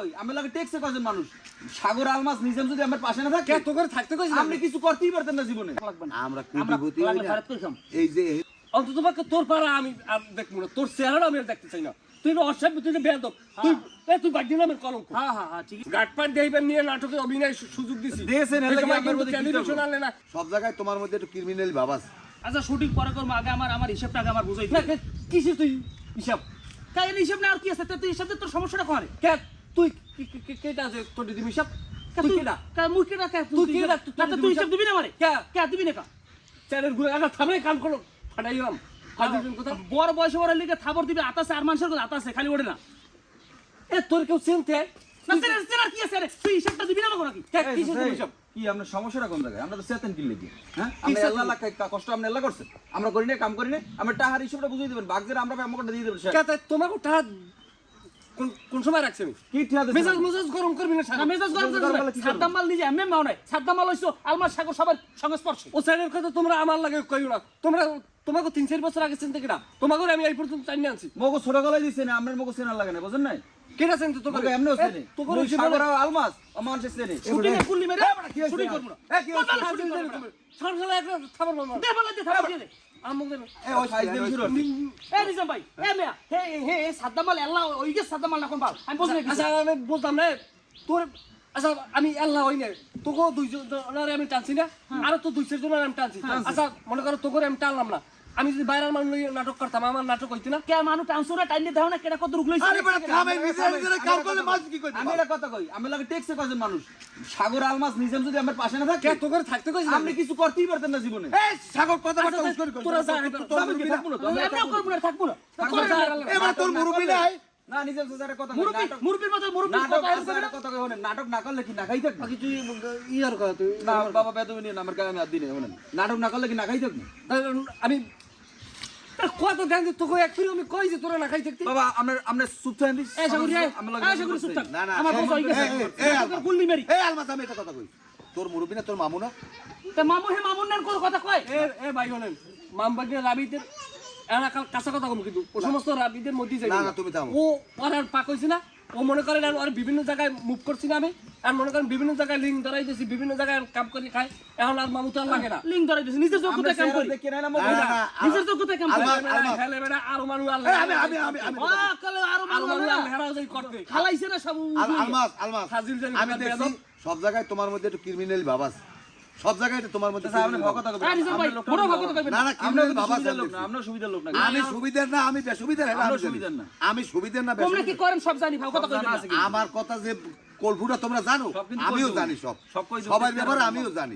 কই? আমি লাগে টেক্সে কয়জন মানুষ? সাগর আলমাস নিজাম যদি আমার পাশে না থাকে তো করে থাকতে কইছি আপনি কিছু করতেই পারতেন না জীবনে। আমরা আমরা কোটিপতি লাগলে হই না। ভারত কইতাম এই যে অন্তত পক্ষে তোর পাড়া আমি আর দেখব না। তোর চেহারা আমি আর দেখতে চাই না। তুই না তুই বেয়াদব। তুই এ তুই বাদ দিলাম কলঙ্ক। হ্যাঁ হ্যাঁ হ্যাঁ ঠিক গাটপাট দেইবেন নিয়ে নাটকে অভিনয় সুযোগ দিছি। দিয়েছেন, এর এই লাগি সময় আপনার কিন্তু মধ্যে কি টেলিভিশন আনলে না। সব জায়গায় তোমার মধ্যে একটু ক্রিমিনাল ভাব আছে। আচ্ছা শুটিং পরে করব আগে আমার আমার হিসাবটা আগে আমার বুঝাই না তুই হিসাব? তাই হিসাব না আর কি আছে? তুই হিসাব তোর সমস্যাটা তুই কি- কি- কি- কেটা আছে? তোর দিদি হিসাব তুই কেটা? মুই কেটা কে তুই কেডা? তুই- না, তা তুই হিসাব দিবি না আমারে? কে? কে দিবি না কা? চ্যানেল ঘুরে একটা থামে কান করো ফাটাইলাম ফাটাইলাম বড় বয়সে বড় লিগে থাবর দিবি আতাসে আর মানুষের কথা আতাসে খালি ওঠে না। এ তোর কেউ চিনতে? না সেটা সেটা কি আছে তুই হিসাবটা দিবি না আমাকে নাকি? কে হিসাব কি আপনার সমস্যাটা কোন জায়গায়? আমরা তো চেতেন কি হ্যাঁ? আমরা আল্লাহ আল্লাহ কষ্ট আপনি আল্লাহ করছেন। আমরা করি না কাম করি না আমরা টাহার হিসাবটা বুঝিয়ে দেবেন বাগজের আমরা আমাকে দিয়ে দেবেন তোমাকে টাকা কোন কোন সময় রাখছি আমি? কি ঠিক আছে মেজাজ মেজাজ গরম করবি না সারা মেজাজ গরম মেজাজ গরম করে করলে কি সাদ্দাম মাল নিজে এমনি মাও নাই। সাদ্দাম মাল হইছো আলমার সাগর সবার সংস্পর্শে। ও স্যারের কথা তোমরা আমার লাগে কইও না। তোমরা তোমাকে তিন চার বছর আগে চিনতে কিনা? তোমাকে আমি এই পর্যন্ত চাইনি আনছি। মগো ছোট গলায় দিছে না আপনার মগো চেনা লাগে না বুঝেন নাই? কেনা চিনতে তোমাকে তোকে এমনিও চেনে। তোকে মুই সাগর আলমাস ও মানুষের চেনে। শুটিং এ কুল্লি মেরে শুটিং করব না। এ, কি হয়েছে? কোথাও শুটিং করব না। সরসালা একটা খাবার মামা দে বলে দে থাবর দিয়ে দে। আমি বুঝলি আচ্ছা আমি বুঝলাম না। তোর আচ্ছা আমি আল্লাহ হই না। তোকে দুইজন আমি টানছি না। আরও তো দুই চারজন আমি টানছি। আচ্ছা মনে করো তোকে আমি টানলাম না। আমি যদি বাইরের মানুষ লই নাটক করতাম আমার নাটক হইতো না। কে মানুষ টানসুরা টাইনে দাও না কেডা কত রুক লইছে? আরে বড় থামে নিজে নিজে কাম করলে মাছ কি কই আমি এটা কথা কই আমি লাগে টেক্সে কয়জন মানুষ? সাগর আলমাস নিজাম যদি আমার পাশে না থাকে কে তো করে থাকতে কইছে? আমি কিছু করতেই পারতেন না জীবনে। এই সাগর কথা কথা উস করে কই তোরা যা, আমি থাকব না তো? আমি এমনিও করব না থাকব না। এবার তোর মুরুবি নাই? না নিজাম স্যারের কথা মুরব্বি মুরব্বির মতো মুরব্বির নাটক আছে, কথা কই, নাটক না করলে কি না খাই থাকব? বাকি ইয়ার কথা তুই না বাবা বেদবি নিয়ে আমার গায়ে আমি আর দিনে নাটক না করলে কি না খাই থাকব? আমি কত ধ্যান দিয়ে তোকে এক আমি কই যে তোরা না খাই থাকতি? বাবা আমরা আমরা চুপ থাকেন দিস এ সাগর রে এ সাগর চুপ থাক। না, না, আমার কথা হই গেছে। এই, এই, এই, আলমা। গুল্লি মেরি। এই আলমাস আমি একটা কথা কই। তোর মুরব্বি না তোর মামু না? তে মামু হে মামুন কথা কয়। এ এ ভাই কাঁচা কথা কম কিন্তু। ও সমস্ত রাবিদের মধ্যে যাই না, না, তুমি থামো। ও ওর আর পাক হইছে না। ও মনে করেন আর বিভিন্ন জায়গায় মুভ করছি না আমি। আর মনে করেন বিভিন্ন জায়গায় লিঙ্ক ধরাই দিয়েছি বিভিন্ন জায়গায় কাম করে খাই। এখন আর মামু তো আর লাগে না। লিঙ্ক ধরে দিছে নিজের আমরা যোগ্যতায় কাম করি। দেখি না না না, না, না, নিজের যোগ্যতায় কাম করি। আলমা- আলমা। বেড়া আরও মানুষ আর আমি আমি আমি আমি। আ কালে আরও আরও মানুষ মানুষ না আর হেরাও যাই করতে। খালাইছে না সব। আলমাস আলমাস। ফাজিল জানি আমি দেখছি সব জায়গায় তোমার মধ্যে একটু ক্রিমিনাল ভাব আছে। সব জায়গায় তোমার মধ্যে না না আমরা সুবিধার আমি লোক না সুবিধার লোক না। আমি সুবিধার না আমি বেসুবিধার হলে আমি সুবিধার না। আমি সুবিধার না কি করেন সব জানি। আমার কথা যে কলফুটা তোমরা জানো? আমিও জানি সব। সব কই দেবো। সবার ব্যাপারে আমিও জানি।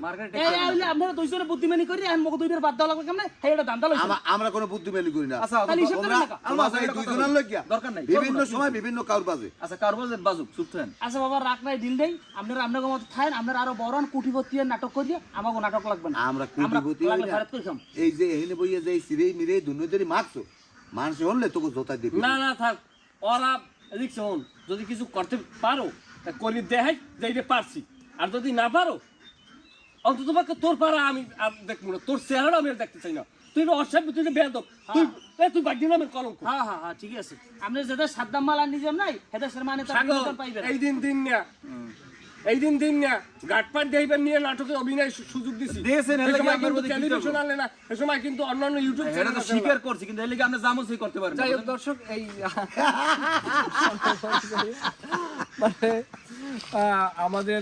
আইলে দুইজনে বুদ্ধিমানি করি আমি মগো দুইটার বাদ দেওয়া লাগবে কেমনে? হে এটা দান্দা লইছে। আমরা কোনো বুদ্ধিমানি করি না। আচ্ছা তোমরা আলমাস, এই দুইজনের বলি। লইগিয়া দরকার নাই, বিভিন্ন সময় বিভিন্ন কাউর বাজে। আচ্ছা কারবাজের বাজুক চুপ থাকেন আচ্ছা বাবা রাখ নাই দিল দেই। আপনারা আপনাদের মতো থাকেন আপনারা আরও বড় কুটিপতি নাটক করিয়ে আমাকে নাটক লাগবে না। আমরা কোটিপতি হই না। এই যে এখানে বইয়ে যে সিরে মিরে দুনিয়াদারি মারছো মানুষ হলে তোকে জোতা দিবি না না থাক। ওরা এদিক শোন যদি কিছু করতে পারো করি দেখাই যে এটা পারছি। আর যদি না পারো অন্তত তোর পাড়া আমি আর দেখব না। তোর চেহারা আমি দেখতে চাই না। তুই না তুই বেয়াদব। তুই এ তুই বাদ দিলাম কলঙ্ক। হ্যাঁ হ্যাঁ হ্যাঁ ঠিক আছে। আপনি যেটা সাদ্দাম মাল আর নিজের নাই সেটা সে মানে বিনোদন এই দিন দিন না। এই দিন দিন না। গাটপাট দেইবেন নিয়ে নাটকে অভিনয় সুযোগ দিছি। দিয়েছেন, এর লাগি আপনার টেলিভিশন আনলে না। এই সময় কিন্তু অন্যান্য ইউটিউব এটা তো স্বীকার করছি কিন্তু এর লিগে আপনি জামো সেই করতে পারেন যাই দর্শক এই মানে আমাদের